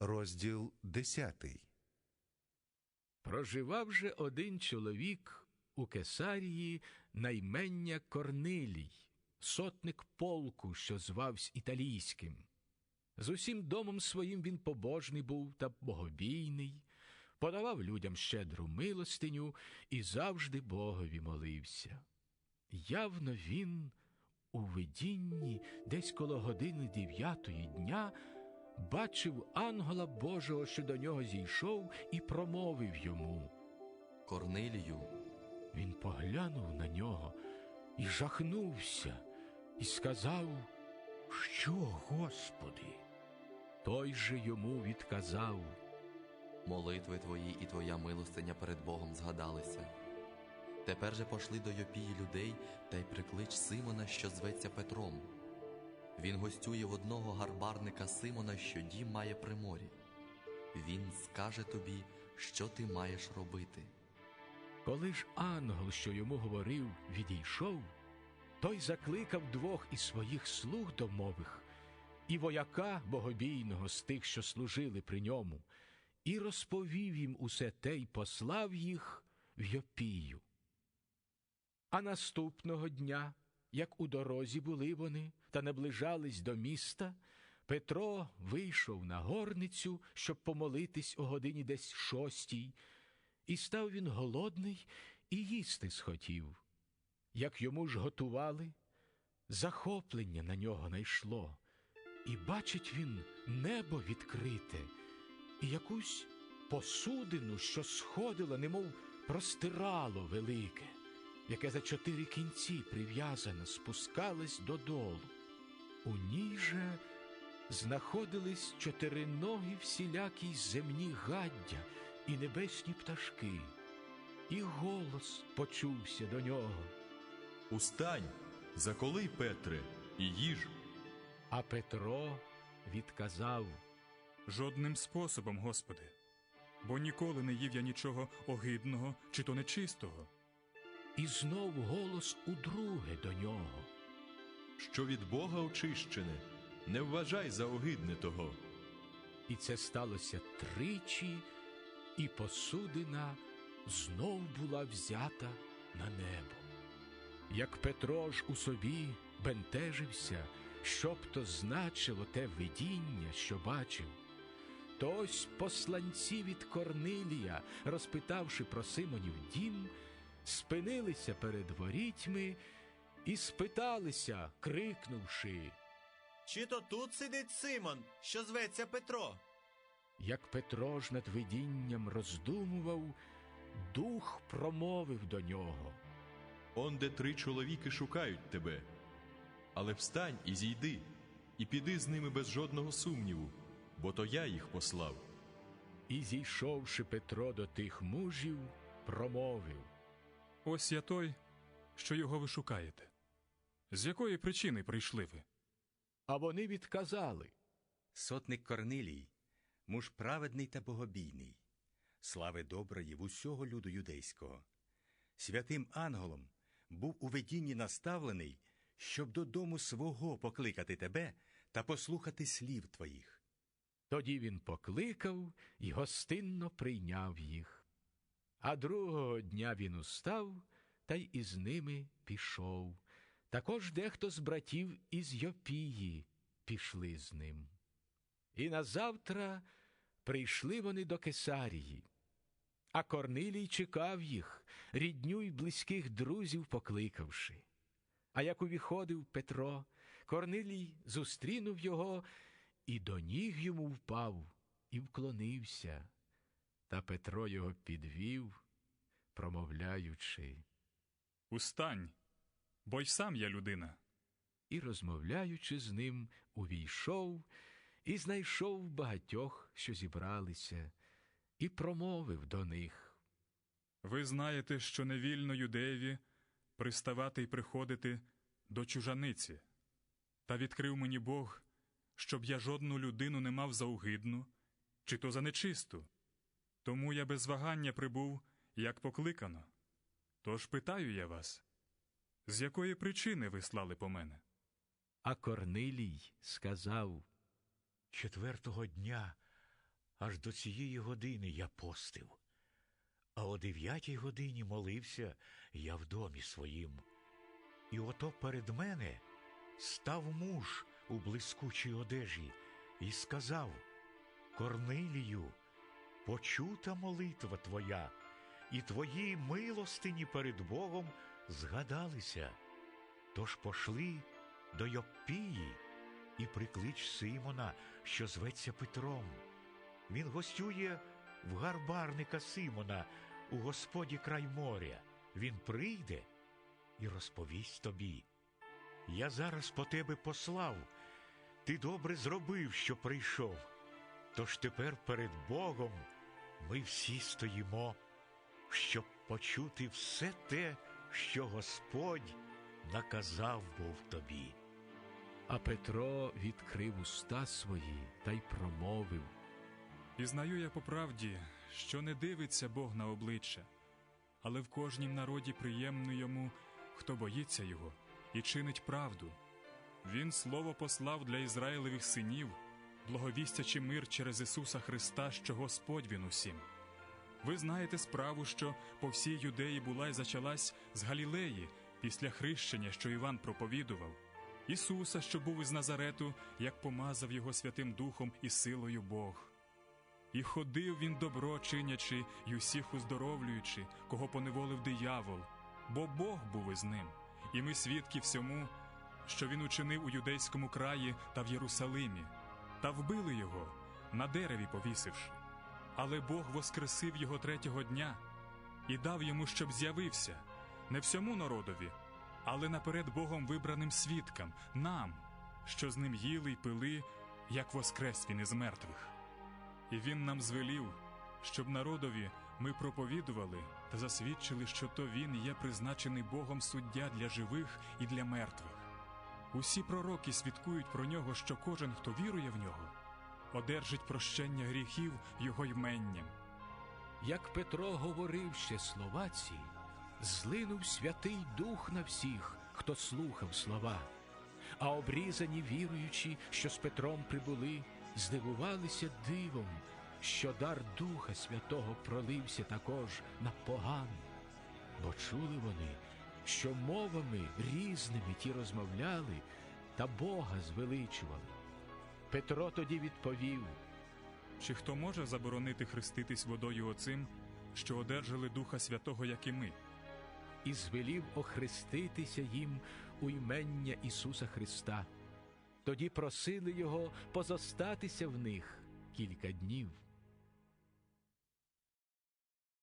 розділ 10. Проживав же один чоловік у Кесарії наймення Корнилій, сотник полку, що звався італійським. З усім домом своїм він побожний був та богобійний, подавав людям щедру милостиню і завжди Богові молився. Явно він у видінні десь коло години дев'ятої дня бачив ангела Божого, що до нього зійшов, і промовив йому. Корнилію, Він поглянув на нього і жахнувся, і сказав, Що, Господи? Той же йому відказав. молитви твої і твоя милостиня перед Богом згадалися. Тепер же пошли до Йопії людей та й приклич Симона, що зветься Петром. Він гостює в одного гарбарника Симона, що дім має при морі. Він скаже тобі, що ти маєш робити. Коли ж ангел, що йому говорив, відійшов, той закликав двох із своїх слуг домових і вояка богобійного з тих, що служили при ньому, і розповів їм усе те й послав їх в Йопію. А наступного дня, як у дорозі були вони та наближались до міста, Петро вийшов на горницю, щоб помолитись о годині десь шостій, і став він голодний і їсти схотів. Як йому ж готували, захоплення на нього найшло, і бачить він небо відкрите, і якусь посудину, що сходила, немов простирало велике, яке за чотири кінці прив'язане, спускалось додолу. У ній же знаходились чотириногі всілякі земні гаддя і небесні пташки, і голос почувся до нього. Устань, заколи, Петре, і їж. А Петро відказав. Жодним способом, Господи, бо ніколи не їв я нічого огидного чи то нечистого. І знов голос удруге до нього. Що від Бога очищене, не вважай за огидне того. І це сталося тричі, і посудина знов була взята на небо. Як Петро ж у собі бентежився, що б то значило те видіння, що бачив, то ось посланці від Корнилія, розпитавши про Симонів дім, спинилися перед ворітьми і спиталися, крикнувши. Чи то тут сидить Симон, що зветься Петро? Як Петро ж над видінням роздумував, дух промовив до нього. Он де три чоловіки шукають тебе. Але встань і зійди, і піди з ними без жодного сумніву, бо то я їх послав. І, зійшовши Петро до тих мужів, промовив. Ось я той, що його ви шукаєте. З якої причини прийшли ви? А вони відказали. Сотник Корнилій, муж праведний та богобійний, слави доброї в усього люду юдейського. Святим ангелом був у видінні наставлений, щоб додому свого покликати тебе та послухати слів твоїх. Тоді він покликав і гостинно прийняв їх. А другого дня він устав та й із ними пішов. Також дехто з братів із Йопії пішли з ним. І назавтра прийшли вони до Кесарії. А Корнилій чекав їх, рідню й близьких друзів покликавши. А як увіходив Петро, Корнилій зустрінув його і до ніг йому впав і вклонився. Та Петро його підвів, промовляючи, Устань, бо й сам я людина. і, розмовляючи з ним, увійшов і знайшов багатьох, що зібралися, і промовив до них. Ви знаєте, що невільно юдеєві приставати й приходити до чужаниці. Та відкрив мені Бог, щоб я жодну людину не мав за угидну, чи то за нечисту. Тому я без вагання прибув, як покликано. Тож питаю я вас, з якої причини ви слали по мене? А Корнилій сказав, Четвертого дня Аж до цієї години я постив, а о дев'ятій годині молився я в домі своїм. І ото перед мене став муж у блискучій одежі і сказав Корнилію, почута молитва твоя, і твої милостині перед Богом згадалися. Тож пошли до Йоппії і приклич Симона, що зветься Петром. Він гостює в гарбарника Симона у господі край моря. Він прийде і розповість тобі. Я зараз по тебе послав. Ти добре зробив, що прийшов. Тож тепер перед Богом ми всі стоїмо, щоб почути все те, що Господь наказав був тобі. А Петро відкрив уста свої та й промовив. Пізнаю я по правді, що не дивиться Бог на обличчя, але в кожнім народі приємно йому, хто боїться його і чинить правду. Він слово послав для Ізраїлевих синів, благовістячи мир через Ісуса Христа, що Господь він усім. Ви знаєте справу, що по всій юдеї була й зачалась з Галілеї після хрещення, що Іван проповідував, Ісуса, що був із Назарету, як помазав його Святим Духом і силою Бог. І ходив він добро чинячи, й усіх уздоровлюючи, кого поневолив диявол, бо Бог був із ним, і ми свідки всьому, що він учинив у юдейському краї та в Єрусалимі, та вбили його, на дереві повісивши. Але Бог воскресив його третього дня і дав йому, щоб з'явився, не всьому народові, але наперед Богом вибраним свідкам, нам, що з ним їли й пили, як воскрес він із мертвих. І він нам звелів, щоб народові ми проповідували та засвідчили, що то він є призначений Богом суддя для живих і для мертвих. Усі пророки свідкують про нього, що кожен, хто вірує в нього, одержить прощення гріхів його йменням. Як Петро говорив ще слова ці, злинув Святий Дух на всіх, хто слухав слова. А обрізані віруючі, що з Петром прибули, здивувалися дивом, що дар Духа Святого пролився також на поган. Бо чули вони, що мовами різними ті розмовляли та Бога звеличували. Петро тоді відповів. Чи хто може заборонити хреститись водою оцим, що одержали Духа Святого, як і ми? і звелів охреститися їм у ймення Ісуса Христа. Тоді просили його позостатися в них кілька днів.